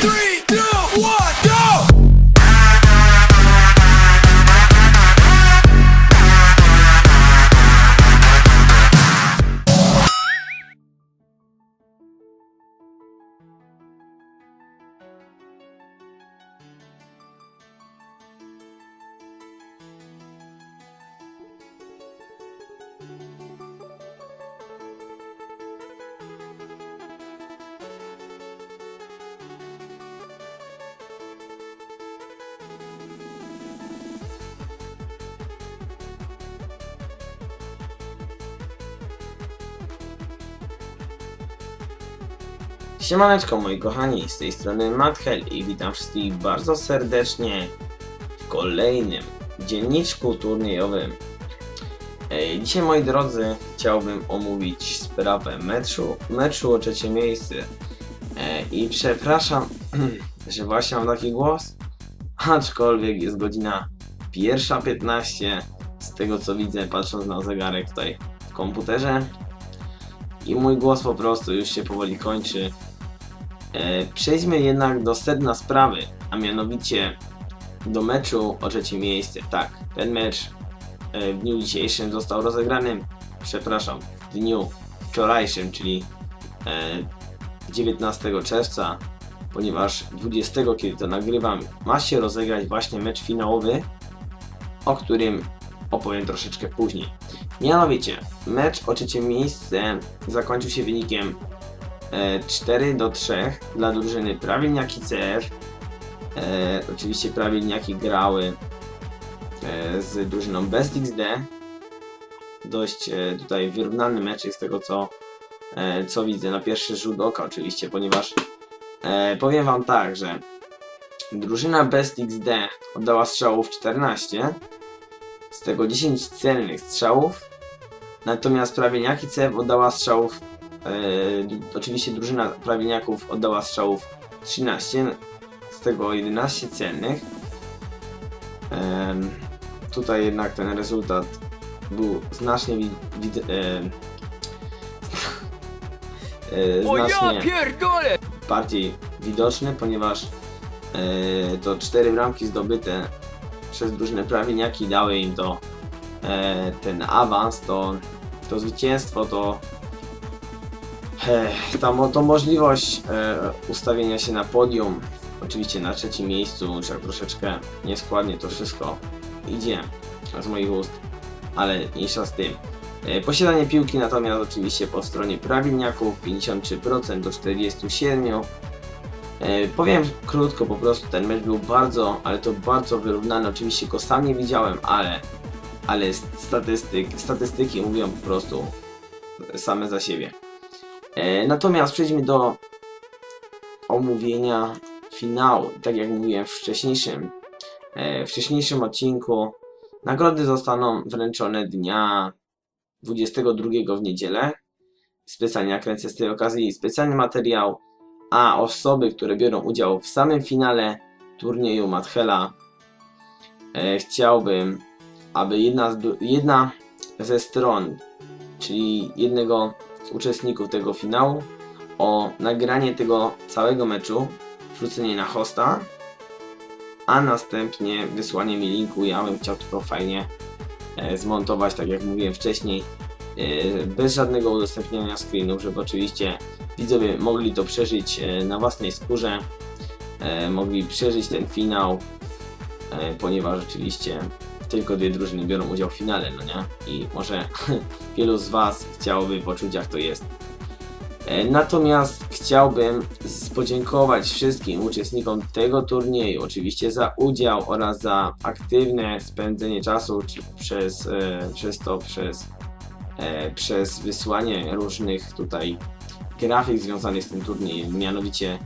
three, two, one, Siemaneczko moi kochani, z tej strony Mathel i witam wszystkich bardzo serdecznie w kolejnym dzienniczku turniejowym. Dzisiaj moi drodzy chciałbym omówić sprawę meczu, meczu o trzecie miejsce. E, I przepraszam, że właśnie mam taki głos, aczkolwiek jest godzina 1.15 z tego co widzę patrząc na zegarek tutaj w komputerze. I mój głos po prostu już się powoli kończy. E, Przejdźmy jednak do sedna sprawy, a mianowicie do meczu o trzecie miejsce. Tak, ten mecz e, w dniu dzisiejszym został rozegrany, przepraszam, w dniu wczorajszym, czyli e, 19 czerwca, ponieważ 20, kiedy to nagrywam, ma się rozegrać właśnie mecz finałowy, o którym opowiem troszeczkę później. Mianowicie, mecz o trzecie miejsce zakończył się wynikiem e, 4 do 3 dla drużyny Prawilniaki CF. E, oczywiście Prawilniaki grały e, z drużyną Best XD. Dość e, tutaj wyrównany mecz z tego co, e, co widzę na pierwszy rzut oka oczywiście, ponieważ e, powiem wam tak, że drużyna Best XD oddała strzałów 14, z tego 10 celnych strzałów, natomiast Prawilniaki CF oddała strzałów d- oczywiście drużyna prawilniaków oddała strzałów 13, z tego 11 celnych. Em, tutaj jednak ten rezultat był znacznie wi- wid- ja znacznie bardziej widoczny, ponieważ to cztery bramki zdobyte przez drużynę prawilniaki dały im to e, ten awans, to, to zwycięstwo, to e, to możliwość e, ustawienia się na podium, oczywiście na trzecim miejscu, już tak troszeczkę nieskładnie to wszystko idzie z moich ust, ale mniejsza z tym. E, Posiadanie piłki natomiast oczywiście po stronie prawilniaków 53% do 47%. E, powiem krótko, po prostu ten mecz był bardzo, ale to bardzo wyrównany. Oczywiście go sam nie widziałem, ale, ale statystyk, statystyki mówią po prostu same za siebie. E, natomiast przejdźmy do omówienia finału. Tak jak mówiłem w wcześniejszym, e, wcześniejszym odcinku, nagrody zostaną wręczone dnia 22 w niedzielę. Specjalnie nakręcę z tej okazji specjalny materiał, a osoby, które biorą udział w samym finale turnieju Mathela, e, chciałbym, aby jedna, z, jedna ze stron, czyli jednego z uczestników tego finału, o nagranie tego całego meczu, wrzucenie na hosta, a następnie wysłanie mi linku. Ja bym chciał to fajnie e, zmontować, tak jak mówiłem wcześniej, bez żadnego udostępniania screenów, żeby oczywiście widzowie mogli to przeżyć e, na własnej skórze, e, mogli przeżyć ten finał, ponieważ oczywiście tylko dwie drużyny biorą udział w finale, no nie? I może wielu z Was chciałoby poczuć jak to jest. Natomiast chciałbym podziękować wszystkim uczestnikom tego turnieju, oczywiście za udział oraz za aktywne spędzenie czasu przez, przez to, przez, przez wysłanie różnych tutaj grafik związanych z tym turniejem. Mianowicie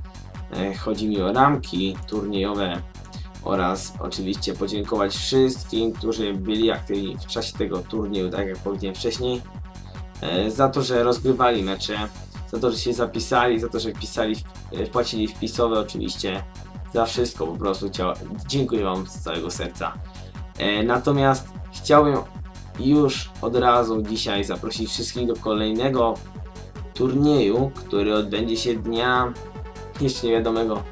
e, chodzi mi o ramki turniejowe oraz oczywiście podziękować wszystkim, którzy byli aktywni w czasie tego turnieju, tak jak powiedziałem wcześniej, e, za to, że rozgrywali mecze, za to, że się zapisali, za to, że pisali, e, wpłacili wpisowe oczywiście, za wszystko po prostu dziękuję Wam z całego serca. E, Natomiast chciałbym już od razu dzisiaj zaprosić wszystkich do kolejnego turnieju, który odbędzie się dnia jeszcze niewiadomego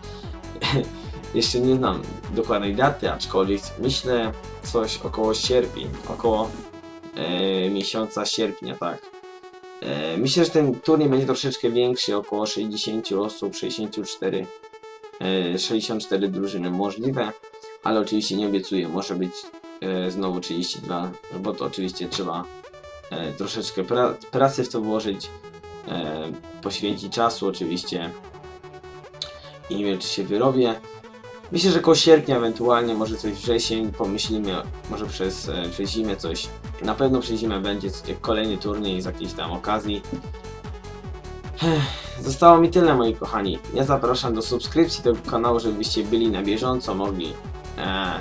jeszcze nie znam dokładnej daty, aczkolwiek myślę coś około sierpień, około e, miesiąca sierpnia, tak. E, myślę, że ten turniej będzie troszeczkę większy, około 60 osób, 64, e, 64 drużyny możliwe, ale oczywiście nie obiecuję, może być znowu 32, bo to oczywiście trzeba e, troszeczkę pra pracy w to włożyć, e, poświęcić czasu oczywiście i nie wiem czy się wyrobię. Myślę, że koło sierpnia ewentualnie, może coś wrzesień, pomyślimy, może przez, e, przez zimę coś. Na pewno przez zimę będzie kolejny turniej z jakiejś tam okazji. Zostało mi tyle moi kochani. Ja zapraszam do subskrypcji tego kanału, żebyście byli na bieżąco, mogli e,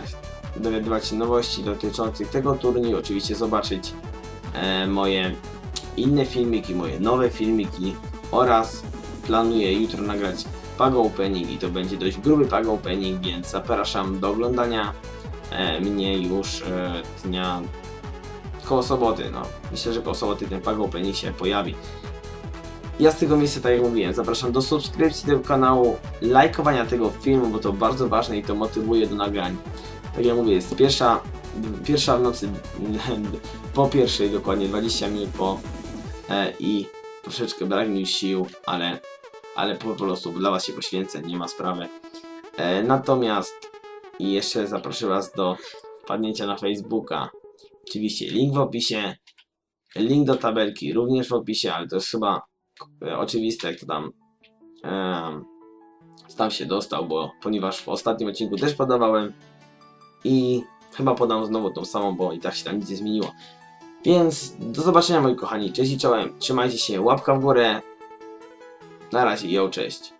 dowiadywać się nowości dotyczących tego turnieju, oczywiście zobaczyć e, moje inne filmiki, moje nowe filmiki oraz planuję jutro nagrać pag opening i to będzie dość gruby pag opening, więc zapraszam do oglądania e, mnie już e, dnia koło soboty, no. Myślę, że koło soboty ten pag opening się pojawi. Ja z tego miejsca, tak jak mówiłem, zapraszam do subskrypcji tego kanału, lajkowania tego filmu, bo to bardzo ważne i to motywuje do nagrań. Tak jak mówię, jest pierwsza, pierwsza w nocy, po pierwszej dokładnie, 20 minut po e, i troszeczkę brak mi sił, ale, ale po prostu dla Was się poświęcę, nie ma sprawy. E, natomiast i jeszcze zaproszę Was do wpadnięcia na Facebooka. Oczywiście link w opisie, link do tabelki również w opisie, ale to jest chyba e, oczywiste, jak to tam em, tam się dostał, bo ponieważ w ostatnim odcinku też podawałem i chyba podam znowu tą samą, bo i tak się tam nic nie zmieniło. Więc do zobaczenia moi kochani, cześć i czołem, trzymajcie się, łapka w górę, na razie, jo, cześć.